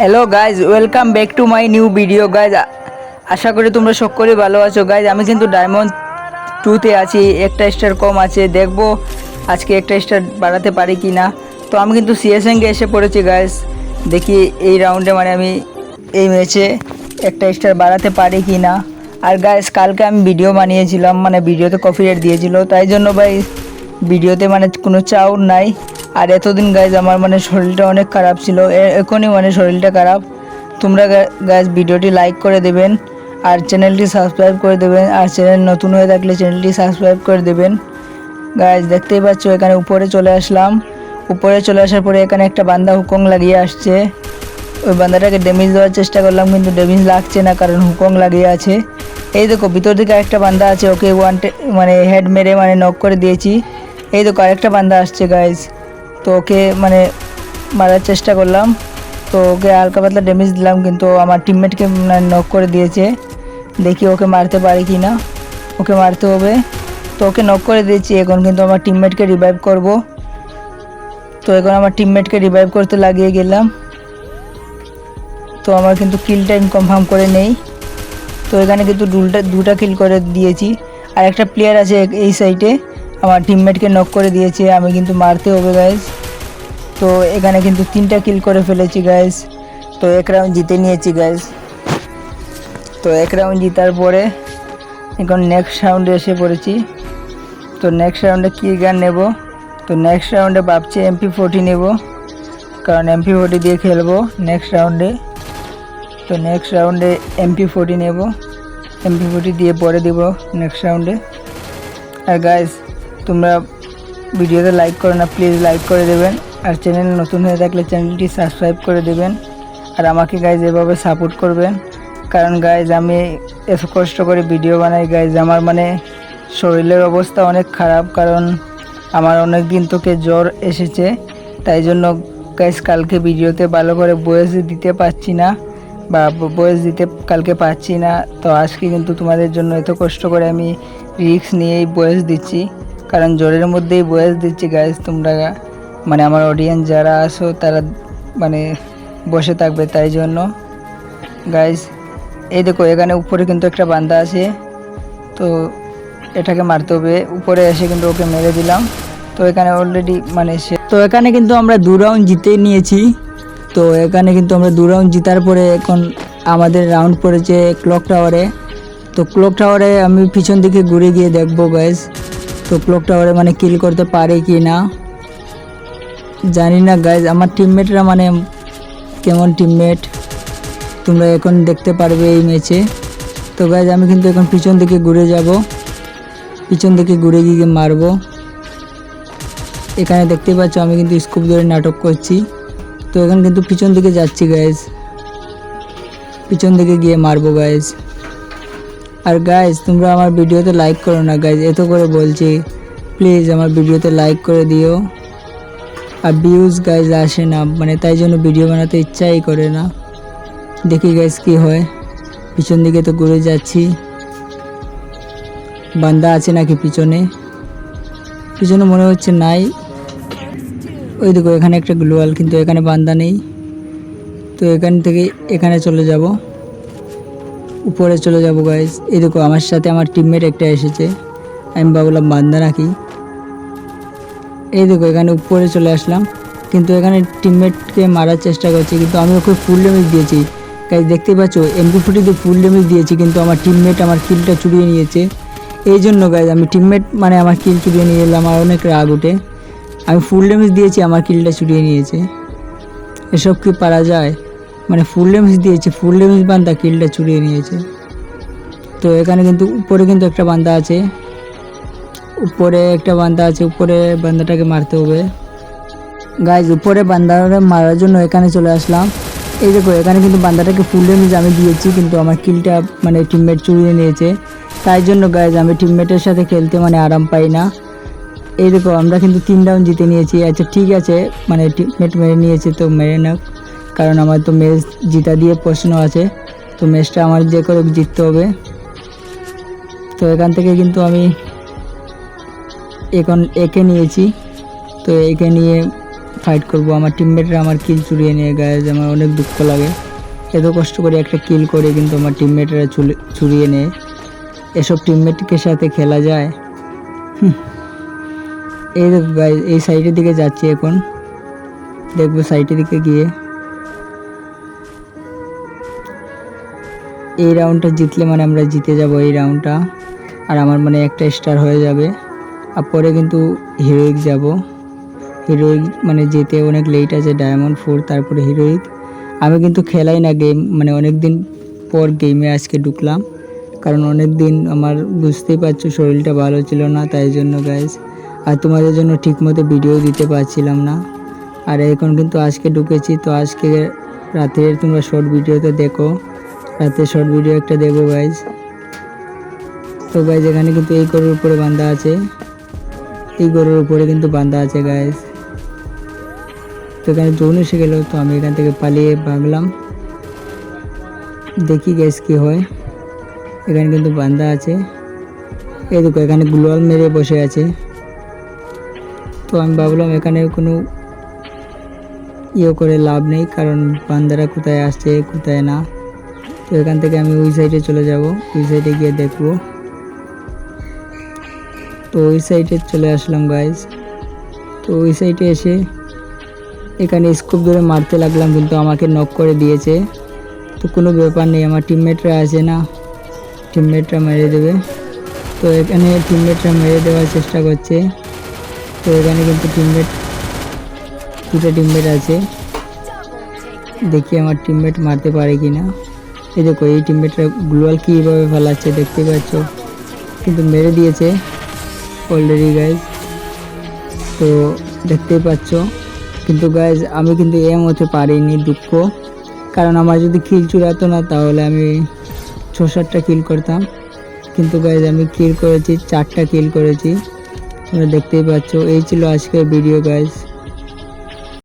Hello guys welcome back to my new video guys আশা করি তোমরা সকলেই ভালো আছো গাইজ আমি কিন্তু ডায়মন্ড টুতে আছি, একটা স্টার কম আছে, দেখব আজকে একটা স্টার বাড়াতে পারি কি না তো আমি কিন্তু সিএসএনকে এসে পড়েছি গাইজ দেখি এই রাউন্ডে মানে আমি এই ম্যাচে একটা স্টার বাড়াতে পারি কি না আর গাইজ কালকে আমি ভিডিও বানিয়েছিলাম মানে ভিডিওতে কপি রেট দিয়েছিল, তাই জন্য ভাই ভিডিওতে মানে কোনো চাউর নাই। আর এতদিন গাইজ আমার মানে শরীরটা অনেক খারাপ ছিল। এখনই মানে শরীরটা খারাপ। তোমরা গাইজ ভিডিওটি লাইক করে দেবেন আর চ্যানেলটি সাবস্ক্রাইব করে দেবেন। আর চ্যানেল নতুন হয়ে থাকলে চ্যানেলটি সাবস্ক্রাইব করে দেবেন। গাইজ দেখতেই পাচ্ছ, এখানে উপরে চলে আসলাম। উপরে চলে আসার পরে এখানে একটা বান্দা হুকং লাগিয়ে আসছে। ওই বান্দাটাকে ড্যামেজ দেওয়ার চেষ্টা করলাম, কিন্তু ড্যামেজ লাগছে না কারণ হুকং লাগিয়ে আছে। এই দেখো, ভিতর দিকে আরেকটা বান্দা আছে, ওকে ওয়ান মানে হেড মেরে মানে নক করে দিয়েছি। এই দেখো, আরেকটা বান্দা আসছে গাইজ তো ওকে মানে মারার চেষ্টা করলাম। তো ওকে হালকা পাতলা ড্যামেজ দিলাম, কিন্তু আমার টিমমেটকে নক করে দিয়েছে। দেখি ওকে মারতে পারি কি না ওকে মারতে হবে। তো ওকে নক করে দিয়েছি এখন, কিন্তু আমার টিমমেটকে রিভাইভ করব। তো এখন আমার টিমমেটকে রিভাইভ করতে লাগিয়ে গেলাম। তো আমার কিন্তু কিল টাইম কনফার্ম করে নেই। তো এখানে কিন্তু দুটা দুটা কিল করে দিয়েছি। আর একটা প্লেয়ার আছে এই সাইডে আমার টিমমেটকে নক করে দিয়েছে, আমি কিন্তু মারতে হবে গাইজ তো এখানে কিন্তু তিনটা কিল করে ফেলেছি গাইজ তো এক রাউন্ড জিতে নিয়েছি গাইজ তো এক রাউন্ড জিতার পরে এখন নেক্সট রাউন্ডে এসে পড়েছি। তো নেক্সট রাউন্ডে কী গান নেব? তো নেক্সট রাউন্ডে ভাবছি এমপি ফোর্টি নেব, কারণ এমপি ফোর্টি দিয়ে খেলব নেক্সট রাউন্ডে তো নেক্সট রাউন্ডে এমপি ফোর্টি নেব এমপি ফোর্টি দিয়ে পরে দেব নেক্সট রাউন্ডে আর গাইজ তোমরা ভিডিওতে লাইক করো না প্লিজ লাইক করে দেবেন। আর চ্যানেল নতুন হয়ে থাকলে চ্যানেলটি সাবস্ক্রাইব করে দেবেন। আর আমাকে গাইজ এভাবে সাপোর্ট করবেন। কারণ গাইজ আমি এত কষ্ট করে ভিডিও বানাই গাইজ আমার মানে শরীরের অবস্থা অনেক খারাপ। কারণ আমার অনেক দিন তোকে জ্বর এসেছে। তাই জন্য গাইজ কালকে ভিডিওতে ভালো করে বয়স দিতে পারছি না বা বয়স দিতে কালকে পাচ্ছি না। তো আজকে কিন্তু তোমাদের জন্য এত কষ্ট করে আমি রিস্ক নিয়েই বয়স দিচ্ছি। কারণ জ্বরের মধ্যেই বয়স দিচ্ছি গাইজ তোমরা মানে আমার অডিয়েন্স যারা আসো তারা মানে বসে থাকবে, তাই জন্য। গাইজ এই দেখো, এখানে উপরে কিন্তু একটা বান্দা আছে, তো এটাকে মারতে হবে। উপরে এসে কিন্তু ওকে মেরে দিলাম। তো এখানে অলরেডি মানে সে, তো এখানে কিন্তু আমরা দু রাউন্ড জিতে নিয়েছি। তো এখানে কিন্তু আমরা দু রাউন্ড জিতার পরে এখন আমাদের রাউন্ড পড়েছে ক্লক টাওয়ারে তো ক্লক টাওয়ারে আমি পিছন দিকে ঘুরে গিয়ে দেখব গাইজ তো ক্লক টাওয়ারে মানে কিল করতে পারে কি না জানি না গাইজ আমার টিমমেটরা মানে কেমন টিমমেট তোমরা এখন দেখতে পারবে এই ম্যাচে তো গাইজ আমি কিন্তু এখন পিছন দিকে ঘুরে যাব। পিছন দিকে ঘুরে গিয়ে মারবো। এখানে দেখতে পাচ্ছ, আমি কিন্তু স্কুপ ধরে নাটক করছি। তো এখন কিন্তু পিছন দিকে যাচ্ছি গাইজ পিছন দিকে গিয়ে মারবো গাইজ আর গাইজ তোমরা আমার ভিডিওতে লাইক করো না গাইজ এত করে বলছি। প্লিজ আমার ভিডিওতে লাইক করে দিও। আর ভিউজ গাইজ আসে না মানে তাই জন্য ভিডিও বানাতে ইচ্ছাই করে না। দেখি গাইজ কি হয়। পিছন দিকে তো ঘুরে যাচ্ছি। বান্দা আছে নাকি পিছনে? পিছনে মনে হচ্ছে নাই। ওই দেখো, এখানে একটা গ্লোয়াল কিন্তু এখানে বান্দা নেই। তো এখান থেকে, এখানে চলে যাব। উপরে চলে যাব গাইজ এই দেখো, আমার সাথে আমার টিমমেট একটা এসেছে। আমি ভাবলাম, বান্দা নাকি এই দেখো, এখানে উপরে চলে আসলাম। কিন্তু এখানে টিমমেটকে মারার চেষ্টা করছি, কিন্তু আমি ওকে ফুল ড্যামেজ দিয়েছি। গাইজ দেখতে পাচ্ছ এমপি ফুটিতে ফুল ড্যামেজ দিয়েছি, কিন্তু আমার টিমমেট আমার কিলটা চুরিয়ে নিয়েছে। এই জন্য গাইজ আমি টিমমেট মানে আমার কিল চুরিয়ে নিয়ে এলাম আমার অনেক রাগ উঠে আমি ফুল ড্যামেজ দিয়েছি, আমার কিলটা চুরিয়ে নিয়েছে। এসব কি পারা যায়? মানে ফুল ড্যামেজ দিয়েছে ফুল ড্যামেজ বান্দা কিলটা চুরিয়ে নিয়েছে। তো এখানে কিন্তু উপরে কিন্তু একটা বান্দা আছে। উপরে একটা বান্দা আছে, উপরে বান্দাটাকে মারতে হবে। গাইজ উপরে বান্দাটা মারার জন্য এখানে চলে আসলাম। এই দেখো, এখানে কিন্তু বান্দাটাকে ফুল ড্যামেজ আমি দিয়েছি, কিন্তু আমার কিলটা মানে টিমমেট চুরিয়ে নিয়েছে। তাই জন্য গাইজ আমি টিমমেটের সাথে খেলতে মানে আরাম পাই না। এই দেখো, আমরা কিন্তু তিন রাউন্ড জিতে নিয়েছি। আচ্ছা ঠিক আছে মানে টিমমেট মেরে নিয়েছে, তো মেরে নাও। কারণ আমার তো ম্যাচ জিতা দিয়ে প্রশ্ন আছে। তো ম্যাচটা আমার যে করে জিততে হবে। তো এখান থেকে কিন্তু আমি এখন একে নিয়েছি। তো একে নিয়ে ফাইট করব। আমার টিমমেটরা আমার কিল চুরিয়ে নিয়ে গায়ে যে আমার অনেক দুঃখ লাগে। এত কষ্ট করে একটা কিল করে কিন্তু আমার টিমমেটরা চুরিয়ে নেয়। এসব টিমমেটকে সাথে খেলা যায়? এই এই সাইডের দিকে যাচ্ছি এখন। দেখব সাইডের দিকে গিয়ে। এই রাউন্ডটা জিতলে মানে আমরা জিতে যাব এই রাউন্ডটা আর আমার মানে একটা স্টার হয়ে যাবে। আর পরে কিন্তু হিরোইক যাব। হিরোইক মানে যেতে অনেক লেট আছে ডায়মন্ড ফোর তারপরে হিরোইক আমি কিন্তু খেলাই না গেম মানে অনেক দিন পর গেমে আজকে ঢুকলাম। কারণ অনেক দিন আমার বুঝতেই পারছ শরীরটা ভালো ছিল না, তাই জন্য গাইজ আর তোমাদের জন্য ঠিকমতো ভিডিও দিতে পারছিলাম না। আর এখন কিন্তু আজকে ঢুকেছি, তো আজকে রাতের তোমরা শর্ট ভিডিওতে দেখো। রাতে শর্ট ভিডিও একটা দেবো গাইজ তো গাইজ এখানে কিন্তু এই গরুর উপরে বান্ধা আছে। এই গরুর উপরে কিন্তু বান্ধা আছে গাইজ তো, এখানে জোন এসে গেল, তো আমি এখান থেকে পালিয়ে ভাগলাম। দেখি গ্যাস কি হয়। এখানে কিন্তু বান্ধা আছে। এই দেখো, এখানে গ্লোয়াল মেরে বসে আছে। তো, আমি ভাবলাম এখানে কোনো ইয়ে করে লাভ নেই, কারণ বান্দারা কোথায় আসছে, কোথায় না। তো এখান থেকে আমি ওই সাইডে চলে যাব। ওই সাইডে গিয়ে দেখব। তো ওই সাইডে চলে আসলাম গাইজ তো ওই সাইডে এসে এখানে স্কোপ ধরে মারতে লাগলাম, কিন্তু আমাকে নক করে দিয়েছে। তো কোনো ব্যাপার নেই, আমার টিমমেটরা আছে না। টিমমেটরা মেরে দেবে। তো এখানে টিমমেটরা মেরে দেওয়ার চেষ্টা করছে। তো এখানে কিন্তু টিমমেট দুটো টিমমেট আছে। দেখি আমার টিমমেট মারতে পারে কি না এই দেখো, এই টিমমেটরা গ্লোয়াল কীভাবে ফেলাচ্ছে দেখতে পাচ্ছ? কিন্তু মেরে দিয়েছে অলরেডি গাইজ তো দেখতেই পাচ্ছ। কিন্তু গাইজ আমি কিন্তু এম হতে পারিনি দুঃখ। কারণ আমার যদি কিল চুরাতো না, তাহলে আমি ছ সাতটা কিল করতাম। কিন্তু গাইজ আমি কিল করেছি, চারটা কিল করেছি। তোমরা দেখতেই পাচ্ছ। এই ছিল আজকের ভিডিও গাইজ